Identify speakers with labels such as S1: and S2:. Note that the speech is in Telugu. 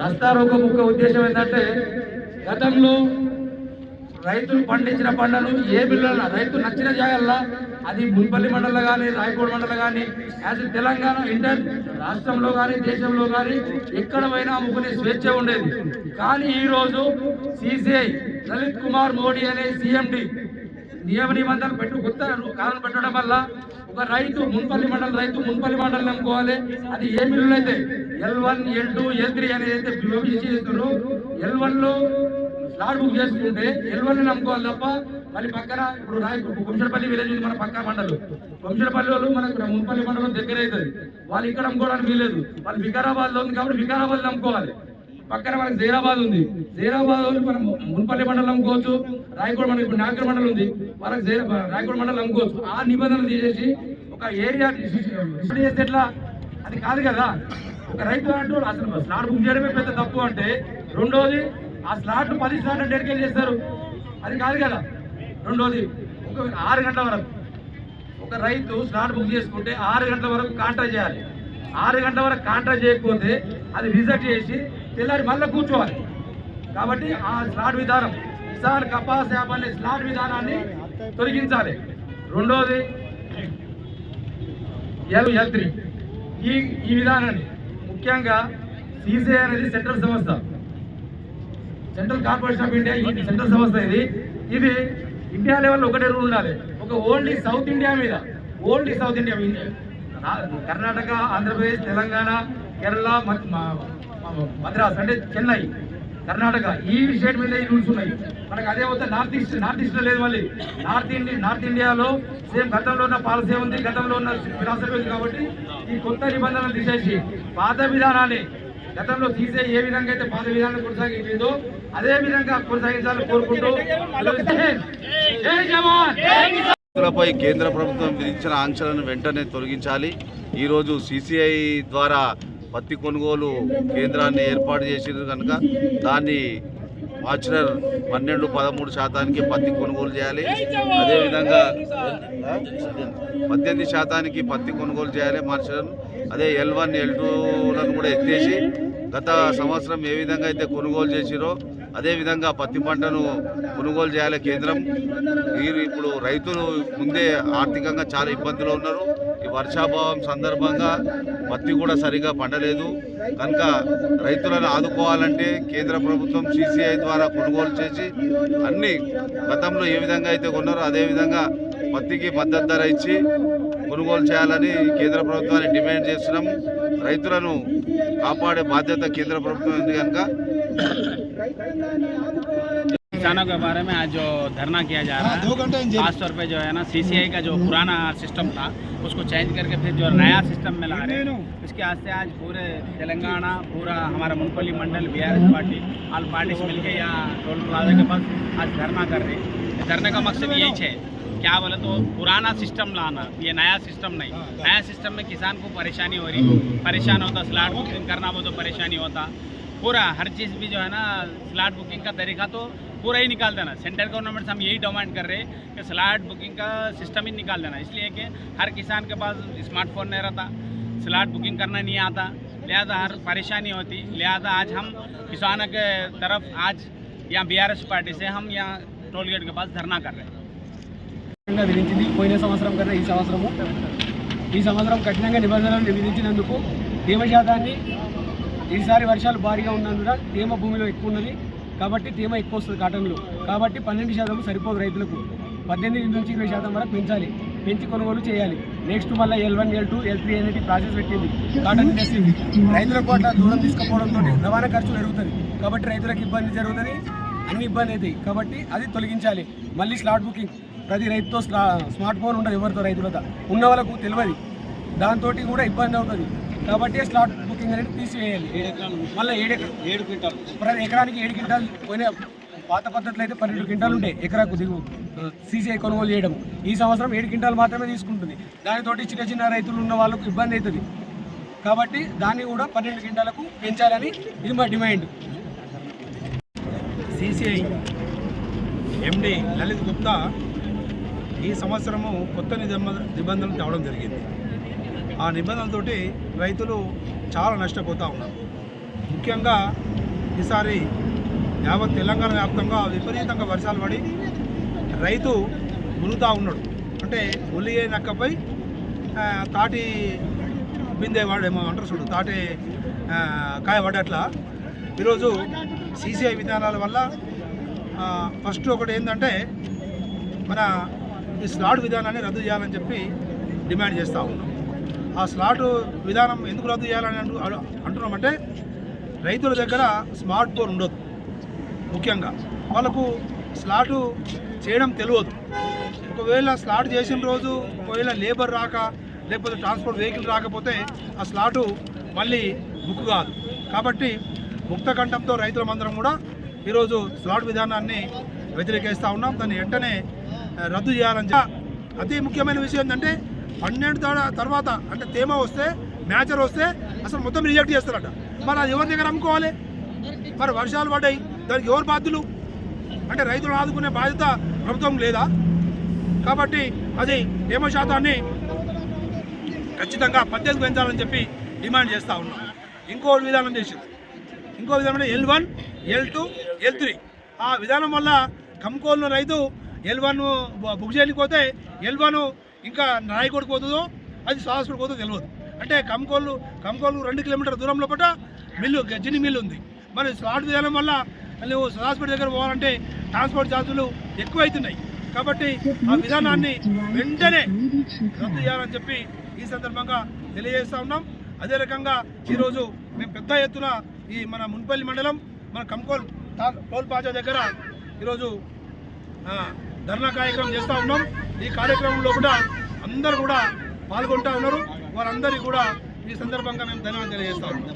S1: రస్తారోగం ముఖ్య ఉద్దేశం ఏంటంటే గతంలో రైతులు పండించిన పంటను ఏ బిల్లుల రైతు నచ్చిన జాగల్లా అది మున్పల్లి మండలం కానీ రాయకోడ మండలం కానీ యాజ్ తెలంగాణ ఇంటర్ రాష్ట్రంలో కానీ దేశంలో కానీ ఎక్కడ పోయినా అమ్ముకునే స్వేచ్ఛ ఉండేది. కానీ ఈరోజు సిసిఐ లలిత్ కుమార్ మోడీ అనే సిఎండి నియమ నిబంధనలు పెట్టు కొత్త కాలం పెట్టడం వల్ల ఒక రైతు మున్పల్లి మండలం రైతు మున్పల్లి మండలం నమ్ముకోవాలి. అది ఏ మిల్లులు అయితే L one L two L three అనేది అయితే విభజించి ఎల్ వన్లో లాడ్ బుక్ చేసుకుంటే ఎల్వల్ని నమ్ముకోవాలి తప్ప మళ్ళీ పక్కన ఇప్పుడు రాయ వంశపల్లి విలేజ్ ఉంది మన పక్క మండలం. వంశపల్లి వాళ్ళు మనకు మున్పల్లి మండలం దగ్గర అవుతుంది. వాళ్ళు ఇక్కడ అమ్ముకోవడానికి వీలేదు వాళ్ళు వికారాబాద్లో ఉంది కాబట్టి వికారాబాద్ నమ్ముకోవాలి. పక్కన మనకి జీరాబాద్ ఉంది. జీరాబాద్ వాళ్ళు మనం మున్పల్లి మండలం అమ్ముకోవచ్చు రాయకోడ మండలం ఇప్పుడు నాగర్ మండలం ఉంది. వాళ్ళకి జైరా- మండలం అమ్ముకోవచ్చు ఆ నిబంధనలు తీసేసి ఒక ఏరియా చేస్తే ఎట్లా? అది కాదు కదా. ఒక రైతు అంటూ అసలు స్లాట్ బుక్ చేయడమే పెద్ద తప్పు అంటే రెండోది ఆ స్లాట్ పది స్లాట్ డెడికేట్ చేస్తారు. అది కాదు కదా. రెండోది ఒక ఆరు గంటల వరకు. ఒక రైతు స్లాట్ బుక్ చేసుకుంటే ఆరు గంటల వరకు కాంట్రాక్ట్ చేయాలి. ఆరు గంటల వరకు కాంట్రాక్ట్ చేయకపోతే అది రిజెక్ట్ చేసి తెల్లారి మళ్ళీ కూర్చోవాలి. కాబట్టి ఆ స్లాట్ విధానం కిసాన్ కపాస్ యాప్ అనే స్లాట్ విధానాన్ని తొలగించాలి. రెండోది ఎల్ ఎల్ త్రీ ఈ ఈ విధానాన్ని ముఖ్యంగా సీసీఐ అనేది సెంట్రల్ సంస్థ. సెంట్రల్ కార్పొరేషన్ ఆఫ్ ఇండియా ఇది సెంట్రల్ సంస్థ ఇది. ఇది ఇండియా లెవెల్లో ఒకటే రూల్ ఉండాలి. ఒక ఓన్లీ సౌత్ ఇండియా మీద. ఓన్లీ సౌత్ ఇండియా మీద. కర్ణాటక ఆంధ్రప్రదేశ్ తెలంగాణ కేరళ మద్రాస్ అంటే చెన్నై కర్ణాటక ఈ స్టేట్ మీద ఈ రూల్స్ ఉన్నాయి. మనకు అదే వస్తే నార్త్ ఈస్ట్ నార్త్ ఈస్ట్లో లేదు మళ్ళీ. నార్త్ ఇండియా నార్త్ ఇండియాలో సేమ్ గతంలో ఉన్న పాలసీ ఉంది గతంలో ఉన్న ఫిలాసఫీ ఉంది కాబట్టి ఈ కొత్త నిబంధనలు తీసేసి పాత విధానాన్ని గతంలో తీసే ఏ విధంగా అయితే పాత విధానం కొనసాగించిందో అదే విధంగా కొనసాగించాలని కోరుకుంటూ
S2: పై కేంద్ర ప్రభుత్వం విధించిన ఆంక్షలను వెంటనే తొలగించాలి. ఈరోజు సిసిఐ ద్వారా పత్తి కొనుగోలు కేంద్రాన్ని ఏర్పాటు చేసిన కనుక దాన్ని మార్చినర్ పన్నెండు పదమూడు శాతానికి పత్తి కొనుగోలు చేయాలి. అదేవిధంగా పద్దెనిమిది శాతానికి పత్తి కొనుగోలు చేయాలి మార్చినర్ అదే ఎల్ వన్ ఎల్ టూలను కూడా ఎత్తేసి గత సంవత్సరం ఏ విధంగా అయితే కొనుగోలు చేసిరో అదేవిధంగా పత్తి పంటను కొనుగోలు చేయాలి కేంద్రం. వీరు ఇప్పుడు రైతులు ముందే ఆర్థికంగా చాలా ఇబ్బందులు ఉన్నారు. ఈ వర్షాభావం సందర్భంగా పత్తి కూడా సరిగా పండలేదు. కనుక రైతులను ఆదుకోవాలంటే కేంద్ర ప్రభుత్వం సిసిఐ ద్వారా కొనుగోలు చేసి అన్ని గతంలో ఏ విధంగా అయితే కొన్నారో అదేవిధంగా పత్తికి మద్దతు ధర ఇచ్చి కొనుగోలు చేయాలని కేంద్ర ప్రభుత్వాన్ని డిమాండ్ చేస్తున్నాం రైతులను కాపాడే బాధ్యత కేంద్ర ప్రభుత్వం ఉంది కనుక
S3: किसानों के बारे में आज जो धरना किया जा रहा है खास तौर पे जो है ना सीसीआई का जो पुराना सिस्टम था उसको चेंज करके फिर जो नया सिस्टम में ला रहे हैं। इसके वास्ते आज पूरे तेलंगाना पूरा हमारा मुनपल्ली मंडल बी पार्टी ऑल पार्टीज़ मिलके यहाँ टोल प्लाजा के पास आज धरना कर रहे हैं। धरने का मकसद यही है क्या बोले तो पुराना सिस्टम लाना ये नया सिस्टम नहीं। नया सिस्टम में किसान को परेशानी हो रही परेशान होता स्लाट बुकिंग करना वो तो परेशानी होता। पूरा हर चीज़ भी जो है ना स्लाट बुकिंग का तरीका तो पूरा ही निकाल देना सेंट्रल गवर्नमेंट से हम यही डिमांड कर रहे हैं कि स्लाट बुकिंग का सिस्टम ही निकाल देना इसलिए कि हर किसान के पास स्मार्टफोन नहीं रहता स्लाट बुकिंग करना नहीं आता लिहाजा हर परेशानी होती लिहाजा आज हम किसानों के तरफ आज यहाँ बी पार्टी से हम यहाँ टोल गेट के पास धरना कर रहे हैं
S4: కఠినంగా విధించింది పోయిన సంవత్సరం కన్నా ఈ సంవత్సరము ఈ సంవత్సరం కఠినంగా నిబంధనలు విధించినందుకు తేమ శాతాన్ని ఈసారి వర్షాలు భారీగా ఉన్నందున తేమ భూమిలో ఎక్కువ ఉన్నది. కాబట్టి తేమ ఎక్కువ వస్తుంది కాటన్లో. కాబట్టి పన్నెండు శాతం సరిపోదు రైతులకు. పద్దెనిమిది నుంచి ఇరవై శాతం వరకు పెంచాలి. పెంచి కొనుగోలు చేయాలి. నెక్స్ట్ మళ్ళీ L one L two L three అనేది ప్రాసెస్ పెట్టింది. కాటన్ తెచ్చింది రైతులకు అట్లా దూరం తీసుకుపోవడంతో రవాణా ఖర్చు పెరుగుతుంది కాబట్టి రైతులకు ఇబ్బంది జరుగుతుంది. అన్ని ఇబ్బంది అవుతాయి. కాబట్టి అది తొలగించాలి. మళ్ళీ స్లాట్ బుకింగ్ ప్రతి రైతుతో స్మార్ట్ ఫోన్ ఉండదు ఎవరితో రైతులతో. ఉన్న వాళ్ళకు తెలియదు. దాంతో కూడా ఇబ్బంది అవుతుంది. కాబట్టి స్లాట్ బుకింగ్ అనేది తీసివేయాలి. మళ్ళీ ఏడు ఎకరా- ఏడు క్వింటాల్. ప్రతి ఎకరానికి ఏడు క్వింటాల్ పోయిన పాత పద్ధతిలో అయితే పన్నెండు క్వింటాలు ఉంటాయి ఎకరాకు దిగు సీసీఐ కొనుగోలు చేయడం. ఈ సంవత్సరం ఏడు క్వింటాలు మాత్రమే తీసుకుంటుంది. దానితోటి చిన్న చిన్న రైతులు ఉన్న వాళ్ళకు ఇబ్బంది అవుతుంది. కాబట్టి దాన్ని కూడా పన్నెండు క్వింటాలకు పెంచాలని ఇది మా demand.
S5: CCI MD Lalit Gupta ఈ సంవత్సరము కొత్త నిబంధ నిబంధనలు తేవడం జరిగింది. ఆ నిబంధనలతోటి రైతులు చాలా నష్టపోతూ ఉన్నారు. ముఖ్యంగా ఈసారి యావత్ తెలంగాణ వ్యాప్తంగా విపరీతంగా వర్షాలు పడి రైతు మునుగుతూ ఉన్నాడు. అంటే ఒలి నక్కపై తాటి బిందేవాడేమో అంటారు చూడు తాటి కాయపడేట్లా ఈరోజు సీసీఐ విధానాల వల్ల ఫస్ట్ ఒకటి ఏంటంటే మన ఈ స్లాడ్ విధానాన్ని రద్దు చేయాలని చెప్పి డిమాండ్ చేస్తూ ఉన్నాం. ఆ స్లాట్ విధానం ఎందుకు రద్దు చేయాలని అంటు అంటున్నామంటే రైతుల దగ్గర స్మార్ట్ ఫోన్ ఉండదు. ముఖ్యంగా వాళ్ళకు స్లాటు చేయడం తెలియదు. ఒకవేళ స్లాట్ చేసిన రోజు ఒకవేళ లేబర్ రాక లేకపోతే ట్రాన్స్పోర్ట్ వెహికల్ రాకపోతే ఆ స్లాటు మళ్ళీ బుక్ కాదు. కాబట్టి ముక్త కంఠంతో రైతులమందరం కూడా ఈరోజు స్లాట్ విధానాన్ని వ్యతిరేకిస్తూ ఉన్నాం. దాన్ని వెంటనే రద్దు చేయాలని అతి ముఖ్యమైన విషయం ఏంటంటే పన్నెండు తర్వాత అంటే తేమ వస్తే మ్యాచర్ వస్తే అసలు మొత్తం రిజెక్ట్ చేస్తారట. మరి అది ఎవరి దగ్గర అమ్ముకోవాలి? మరి వర్షాలు పడ్డాయి. దానికి ఎవరు బాధ్యులు? అంటే రైతులు ఆదుకునే బాధ్యత ప్రభుత్వం లేదా? కాబట్టి అది తేమ శాతాన్ని ఖచ్చితంగా పద్దెనిమిది పెంచాలని చెప్పి డిమాండ్ చేస్తూ ఉన్నాం. ఇంకో విధానం చేసింది. ఇంకో విధానం L one L two L three. ఆ విధానం వల్ల కమ్కోళ్ళ రైతు ఎల్ వన్ బుక్ చేయకపోతే ఎల్ వన్ ఇంకా రాయకోడికి పోతుందో అది సాహసుడికి పోతుందో తెలియదు అంటే కమ్కోళ్ళు కమ్కోళ్ళు రెండు కిలోమీటర్ దూరంలో పట్ట మిల్లు జిని మిల్లు ఉంది. మరి స్లాట్ విధానం వల్ల నువ్వు హాస్పిటల్ దగ్గర పోవాలంటే ట్రాన్స్పోర్ట్ ఛార్జీలు ఎక్కువ అవుతున్నాయి కాబట్టి ఆ విధానాన్ని వెంటనే రద్దు చేయాలని చెప్పి ఈ సందర్భంగా తెలియజేస్తూ ఉన్నాం. అదే రకంగా ఈరోజు మేము పెద్ద ఎత్తున ఈ మన మున్పల్లి మండలం మన కంకోల్ టోల్ ప్లాజా దగ్గర ఈరోజు ధర్నా కార్యక్రమం చేస్తూ ఉన్నాం. ఈ కార్యక్రమంలో కూడా అందరూ కూడా పాల్గొంటా ఉన్నారు. వారందరికీ కూడా ఈ సందర్భంగా మేము ధన్యవాదాలు తెలియజేస్తా ఉన్నాం